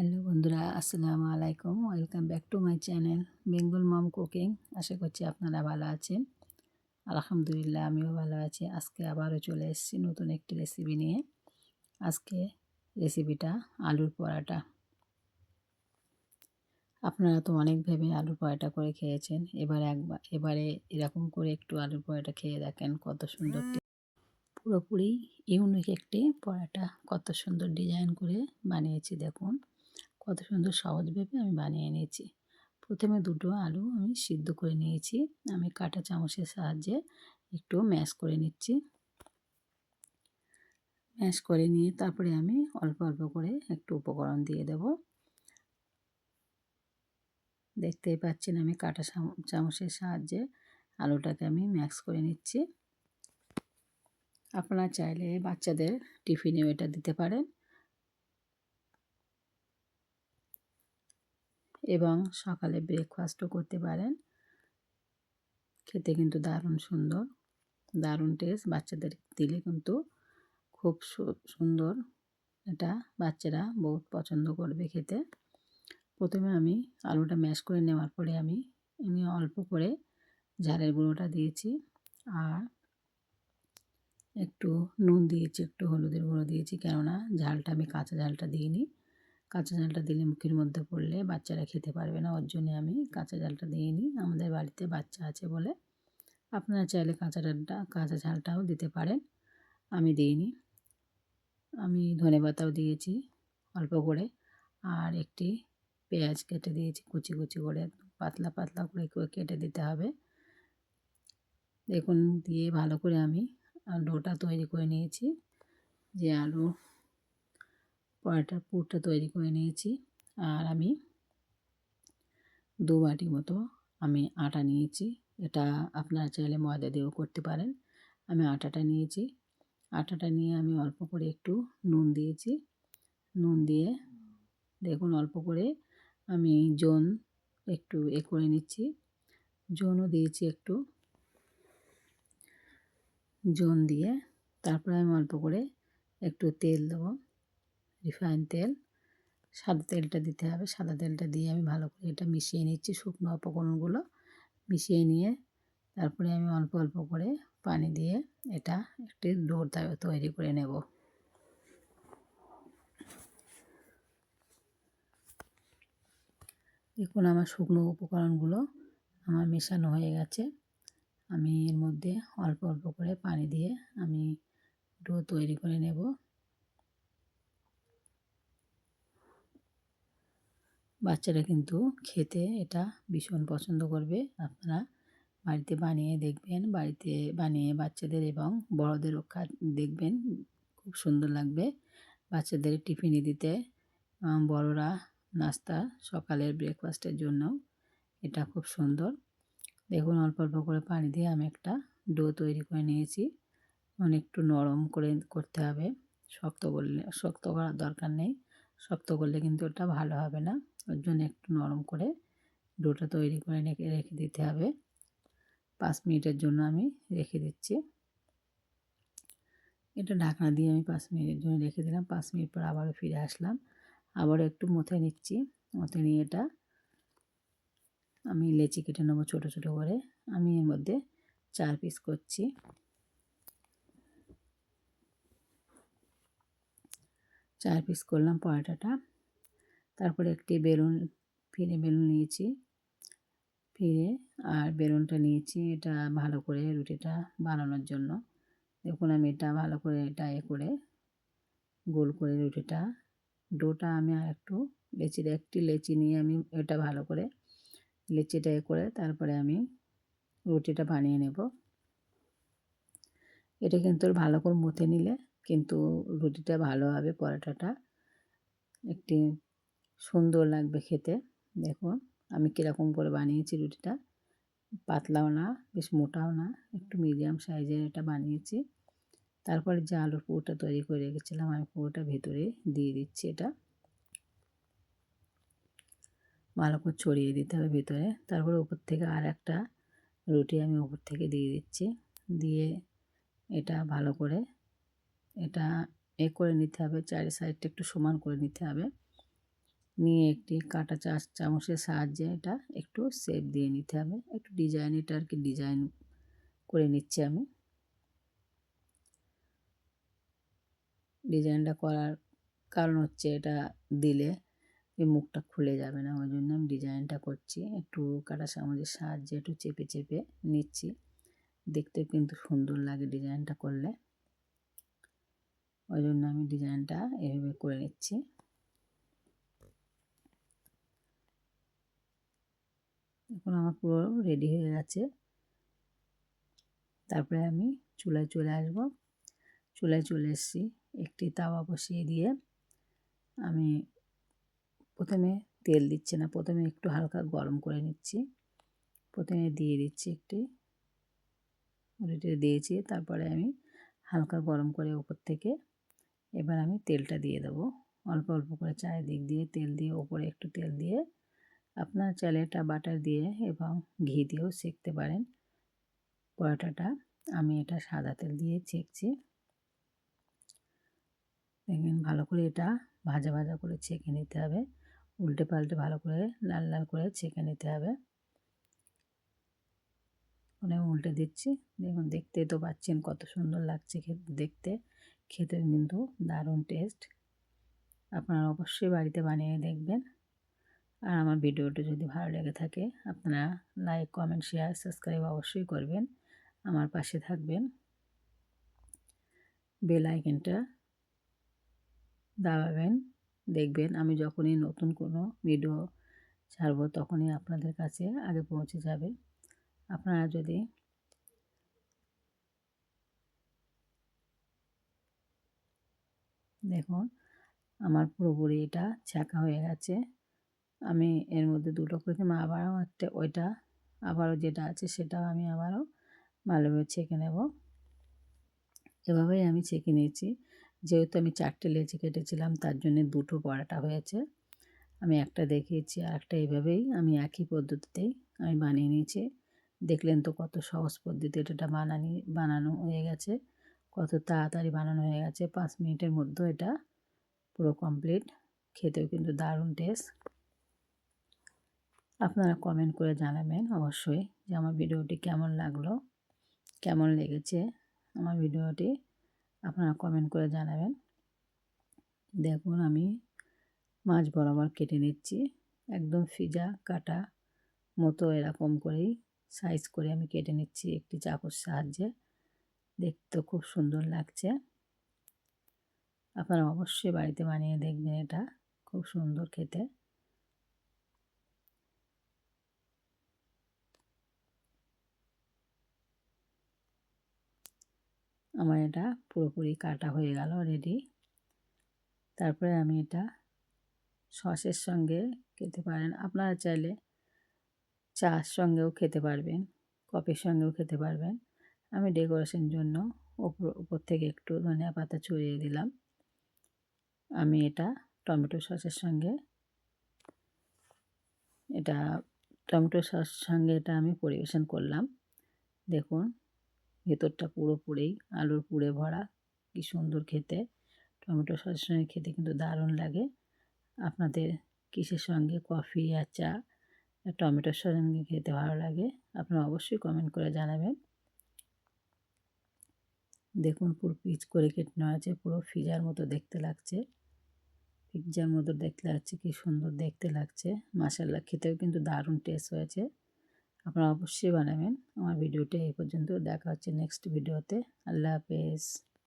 Hello বন্ধুরা, আসসালামু আলাইকুম। Welcome back to my channel Bengal mom cooking আশা করছি আপনারা ভালো আছেন। আলহামদুলিল্লাহ, আমিও ভালো আছি। আজকে আবারও চলে এসেছি নতুন একটি রেসিপি নিয়ে। আজকে রেসিপিটা আলুর পরাটা। আপনারা তো অনেকভাবে আলুর পরাটা করে খেয়েছেন। এবারে একবার, এবারে এরকম করে একটু আলুর পরাটা খেয়ে দেখেন কত সুন্দর পুরোপুরি ইউনিক একটি পরাটা। কত সুন্দর ডিজাইন করে বানিয়েছি, দেখুন। কত সুন্দর সহজভাবে আমি বানিয়ে নিয়েছি প্রথমে দুটো আলু আমি সিদ্ধ করে নিয়েছি। আমি কাটা চামচের সাহায্যে একটু ম্যাশ করে নিচ্ছি। ম্যাশ করে নিয়ে তারপরে আমি অল্প অল্প করে একটু উপকরণ দিয়ে দেব। দেখতেই পাচ্ছেন আমি কাটা চামচের সাহায্যে আলুটাকে আমি ম্যাক্স করে নিচ্ছি। আপনারা চাইলে বাচ্চাদের টিফিনেও এটা দিতে পারেন। এবং সকালে ব্রেকফাস্টও করতে পারেন। খেতে কিন্তু দারুণ সুন্দর। দারুণ টেস্ট বাচ্চাদের দিলে কিন্তু খুব সুন্দর। এটা বাচ্চারা বহুত পছন্দ করবে খেতে। প্রথমে আমি আলুটা ম্যাশ করে নেওয়ার পরে আমি এমনি অল্প করে ঝালের গুঁড়োটা দিয়েছি আর একটু নুন দিয়েছি, একটু হলুদের গুঁড়ো দিয়েছি কেননা ঝালটা, আমি কাঁচা ঝালটা দিইনি। কাঁচা ঝালটা দিলে মুখের মধ্যে পড়লে বাচ্চারা খেতে পারবে না। ওর জন্যে আমি কাঁচা ঝালটা দিইনি আমাদের বাড়িতে বাচ্চা আছে বলে আপনারা চাইলে কাঁচা ডালটা কাঁচা ঝালটাও দিতে পারেন। আমি দিইনি আমি ধনে পাতাও দিয়েছি অল্প করে। আর একটি পেঁয়াজ কেটে দিয়েছি কুচি কুচি করে। পাতলা পাতলা করে কেটে দিতে হবে। দেখুন, দিয়ে ভালো করে আমি ডোটা তৈরি করে নিয়েছি। যে আলু পরাটা, পুরটা তৈরি করে নিয়েছি। আর আমি দু বাটি মতো আমি আটা নিয়েছি। এটা আপনারা চাইলে ময়দা দিয়েও করতে পারেন। আমি আটাটা নিয়েছি। আটাটা নিয়ে আমি অল্প করে একটু নুন দিয়েছি। নুন দিয়ে দেখুন অল্প করে আমি জোন একটু এ করে নিচ্ছি। জোনও দিয়েছি একটু। জোন দিয়ে তারপরে আমি অল্প করে একটু তেল দেবো। রিফাইন তেল। সাদা তেলটা দিতে হবে। সাদা তেলটা দিয়ে আমি ভালো করে এটা মিশিয়ে নিচ্ছি শুকনো উপকরণগুলো মিশিয়ে নিয়ে তারপরে আমি অল্প অল্প করে পানি দিয়ে এটা একটি ডো তৈরি করে নেব। দেখুন আমার শুকনো উপকরণগুলো আমার মেশানো হয়ে গেছে। আমি এর মধ্যে অল্প অল্প করে পানি দিয়ে আমি ডো তৈরি করে নেব। বাচ্চারা কিন্তু খেতে এটা ভীষণ পছন্দ করবে। আপনারা বাড়িতে বানিয়ে দেখবেন, বাড়িতে বানিয়ে বাচ্চাদের এবং বড়োদেরও দেখবেন, খুব সুন্দর লাগবে। বাচ্চাদের টিফিনে দিতে বড়রা নাস্তা সকালের ব্রেকফাস্টের জন্য, এটা খুব সুন্দর। দেখুন, অল্প অল্প করে পানি দিয়ে আমি একটা ডো তৈরি করে নিয়েছি। অনেকটু নরম করে করতে হবে। শক্ত করলে শক্ত করার দরকার নেই। শক্ত করলে কিন্তু ওটা ভালো হবে না। ওর জন্য একটু নরম করে ডোটা তৈরি করে রেখে রেখে দিতে হবে। পাঁচ মিনিটের জন্য আমি রেখে দিচ্ছি। এটা ঢাকনা দিয়ে আমি পাঁচ মিনিটের জন্য রেখে দিলাম। পাঁচ মিনিট পর আবারও ফিরে আসলাম। আবারও একটু মথে নিচ্ছি। মথে নিয়ে এটা আমি লেচি কেটে নেব ছোটো ছোটো করে। আমি এর মধ্যে চার পিস করছি। চার পিস করলাম পরোটাটা। তারপরে একটি বেলুন, ফিরে বেলুন নিয়েছি। ফিরে আর বেলুনটা নিয়েছি এটা ভালো করে রুটিটা বানানোর জন্য। দেখুন আমি এটা ভালো করে এটা এ করে গোল করে রুটিটা, ডোটা আমি আর একটু লেচির একটি লেচি নিয়ে আমি এটা ভালো করে লেচিটা এ করে তারপরে আমি রুটিটা বানিয়ে নেব। এটা কিন্তু ভালো করে মতে নিলে কিন্তু রুটিটা ভালো হবে পরোটাটা। একটি সুন্দর লাগবে খেতে। দেখুন, আমি কীরকম করে বানিয়েছি রুটিটা। পাতলাও না, বেশ মোটাও না, একটু মিডিয়াম সাইজের এটা বানিয়েছি। তারপরে যে আলুর পুরোটা তৈরি করে রেখেছিলাম, আমি পুরোটা ভেতরে দিয়ে দিচ্ছি এটা। ভালো করে ছড়িয়ে দিতে হবে ভিতরে। তারপরে উপর থেকে আর একটা রুটি আমি উপর থেকে দিয়ে দিচ্ছি। দিয়ে এটা ভালো করে এটা এ করে নিতে হবে চারি সাইডটা একটু সমান করে নিতে হবে। নিয়ে একটি কাটা চা, চামচের সাহায্যে এটা একটু শেপ দিয়ে নিতে হবে। একটু ডিজাইন এটা আর কি ডিজাইন করে নিচ্ছি আমি। ডিজাইনটা করার কারণ হচ্ছে এটা দিলে মুখটা খুলে যাবে না, ওই জন্য আমি ডিজাইনটা করছি। একটু কাটা চামচের সাহায্যে একটু চেপে চেপে নিচ্ছি। দেখতে কিন্তু সুন্দর লাগে ডিজাইনটা করলে। ওই জন্য আমি ডিজাইনটা এভাবে করে নিচ্ছি। এখন আমার পুরো রেডি হয়ে গেছে। তারপরে আমি চুলায় চলে আসব। চুলায় চলে এসেছি। একটি তাওয়া বসিয়ে দিয়ে আমি প্রথমে তেল দিচ্ছি না, প্রথমে একটু হালকা গরম করে নিচ্ছি। প্রথমে দিয়ে দিচ্ছি একটি উল্টে দিয়েছি। তারপরে আমি হালকা গরম করে উপর থেকে এবার আমি তেলটা দিয়ে দেবো। অল্প অল্প করে চারিদিক দিয়ে তেল দিয়ে, ওপরে একটু তেল দিয়ে আপনার চাইলে এটা বাটার দিয়ে এবং ঘি দিয়েও সেঁকতে পারেন। পরোটাটা আমি এটা সাদা তেল দিয়ে ছেঁকছি। দেখবেন ভালো করে এটা ভাজা ভাজা করে ছেঁকে নিতে হবে। উল্টে পাল্টে ভালো করে লাল লাল করে ছেঁকে নিতে হবে। আমি উল্টে দিচ্ছি। দেখুন, দেখতে তো পাচ্ছেন কত সুন্দর লাগছে দেখতে। খেতে কিন্তু দারুণ টেস্ট আপনারা অবশ্যই বাড়িতে বানিয়ে দেখবেন। আর আমার ভিডিওটা যদি ভালো লেগে থাকে, আপনারা লাইক কমেন্ট শেয়ার সাবস্ক্রাইব অবশ্যই করবেন। আমার পাশে থাকবেন। বেল আইকনটা দাবাবেন, দেখবেন আমি যখনই নতুন কোনো ভিডিও ছাড়বো, তখনই আপনাদের কাছে আগে পৌঁছে যাবে। আপনারা যদি দেখুন, আমার পুরোপুরি এটা ছাঁকা হয়ে গেছে। আমি এর মধ্যে দুটো করেছিলাম আবারও একটা ওইটা, আবারও যেটা আছে সেটাও আমি আবারও ভালোভাবে ছেঁকে নেব। এভাবেই আমি ছেঁকে নিয়েছি। যেহেতু আমি চারটে লেচি কেটেছিলাম, তার জন্য দুটো পরাটা হয়েছে। আমি একটা দেখিয়েছি আর একটা এইভাবেই আমি একই পদ্ধতিতেই আমি বানিয়ে নিয়েছি। দেখলেন তো কত সহজ পদ্ধতি এটা বানানি, বানানো হয়ে গেছে। কত তাড়াতাড়ি বানানো হয়ে গেছে। পাঁচ মিনিটের মধ্যে এটা পুরো কমপ্লিট খেতেও কিন্তু দারুণ টেস্ট আপনারা কমেন্ট করে জানাবেন অবশ্যই যে আমার ভিডিওটি কেমন লাগল, কেমন লেগেছে আমার ভিডিওটি। আপনারা কমেন্ট করে জানাবেন। দেখুন আমি মাছ বরাবর কেটে নিচ্ছি। একদম ফিজা কাটা মতো এরকম করেই সাইজ করে আমি কেটে নিচ্ছি একটি চাকুর সাহায্যে। দেখতে খুব সুন্দর লাগছে। আপনারা অবশ্যই বাড়িতে বানিয়ে দেখবেন এটা, খুব সুন্দর খেতে। আমার এটা পুরোপুরি কাটা হয়ে গেল রেডি তারপরে আমি এটা সসের সঙ্গে খেতে পারেন। আপনারা চাইলে চার সঙ্গেও খেতে পারবেন কফির সঙ্গেও খেতে পারবেন। আমি ডেকোরেশন জন্য ওপর উপর থেকে একটু ধনিয়া পাতা ছড়িয়ে দিলাম। আমি এটা টমেটো সসের সঙ্গে, এটা টমেটো সস সঙ্গে এটা আমি পরিবেশন করলাম। দেখুন, ভেতরটা পুরো পুরেই আলুর পুড়ে ভরা, কি সুন্দর খেতে। টমেটো সসের সঙ্গে খেতে কিন্তু দারুণ লাগে। আপনাদের কিসের সঙ্গে কফি আর চা, টমেটোর সঙ্গে খেতে ভালো লাগে, আপনারা অবশ্যই কমেন্ট করে জানাবেন। দেখুন পুরো পিচ করে কেটে নেওয়া আছে, পুরো ফিজার মতো দেখতে লাগছে। পিৎজার মতো দেখতে লাগছে, কি সুন্দর দেখতে লাগছে। মাসাল্লা খেতেও কিন্তু দারুণ টেস্ট হয়েছে। আপনারা অবশ্যই বানাবেন। আমার ভিডিওটা এই পর্যন্ত, দেখা হচ্ছে নেক্সট ভিডিওতে আল্লাহ হাফেজ।